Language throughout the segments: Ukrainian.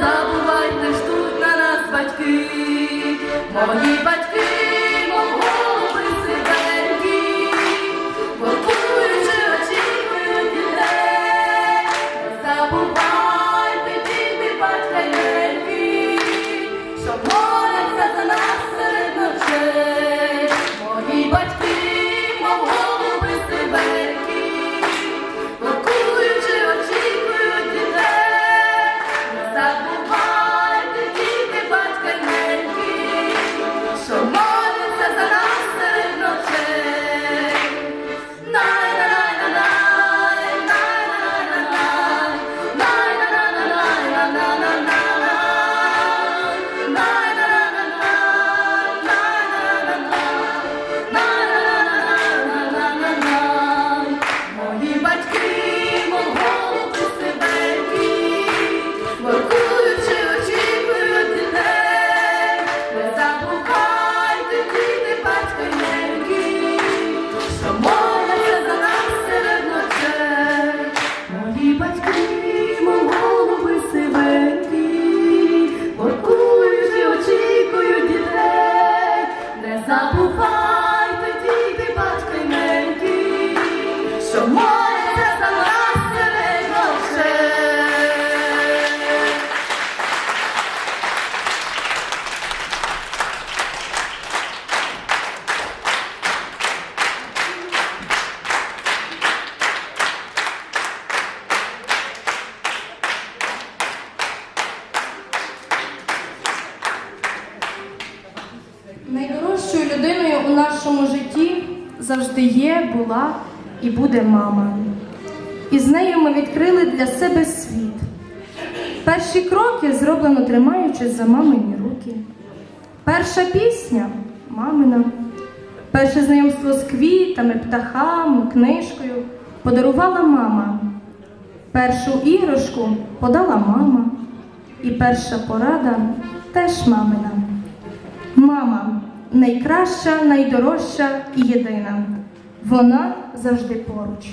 Забувайте ж тут на нас батьки, мої батьки. завжди є, була і буде мама. І з нею ми відкрили для себе світ. Перші кроки зроблено тримаючись за мамині руки. Перша пісня мамина, перше знайомство з квітами, птахами, книжкою подарувала мама. Першу іграшку подала мама. І перша порада теж мамина. Мама, найкраща, найдорожча і єдина. Вона завжди поруч.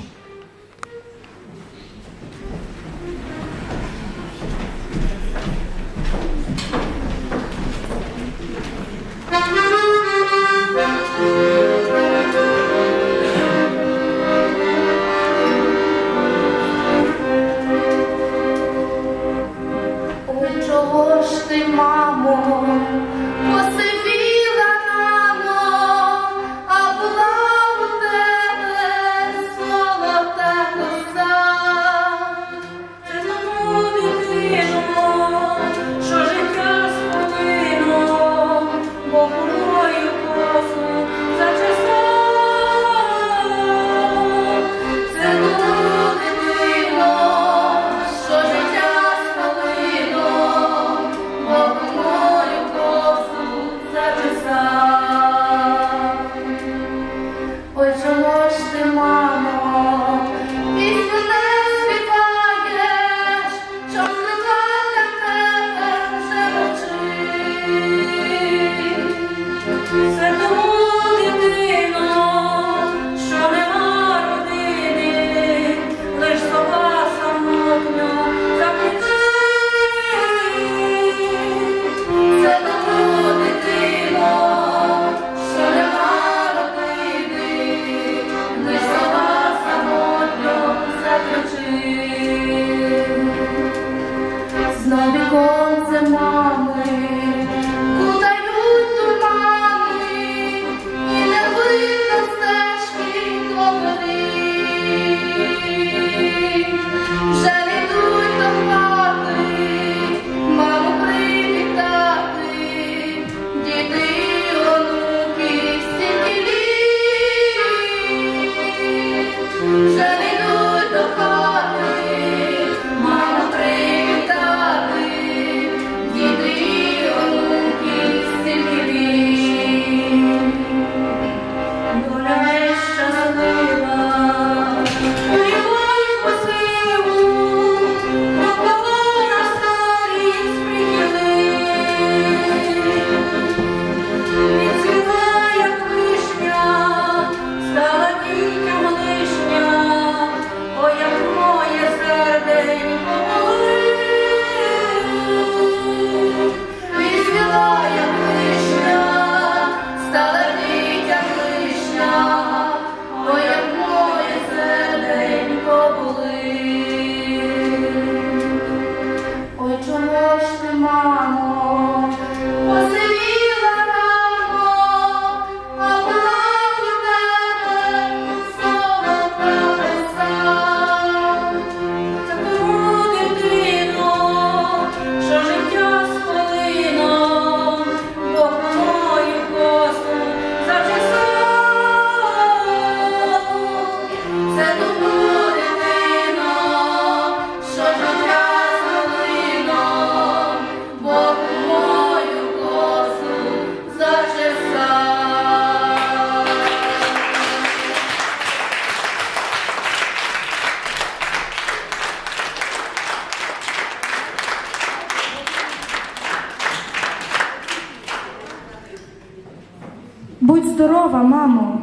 Будь здорова, мамо,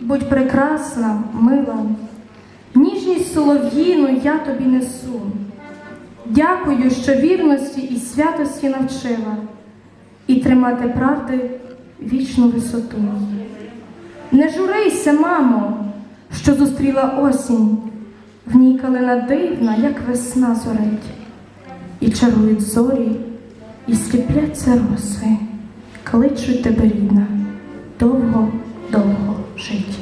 будь прекрасна, мила, ніжність солов'їну я тобі несу. Дякую, що вірності і святості навчила, і тримати правди вічну висоту. Не журися, мамо, що зустріла осінь, в ній калина дивна, як весна зорить, і чарують зорі, і сліпляться роси, кличуть тебе рідна, довго, довго жить.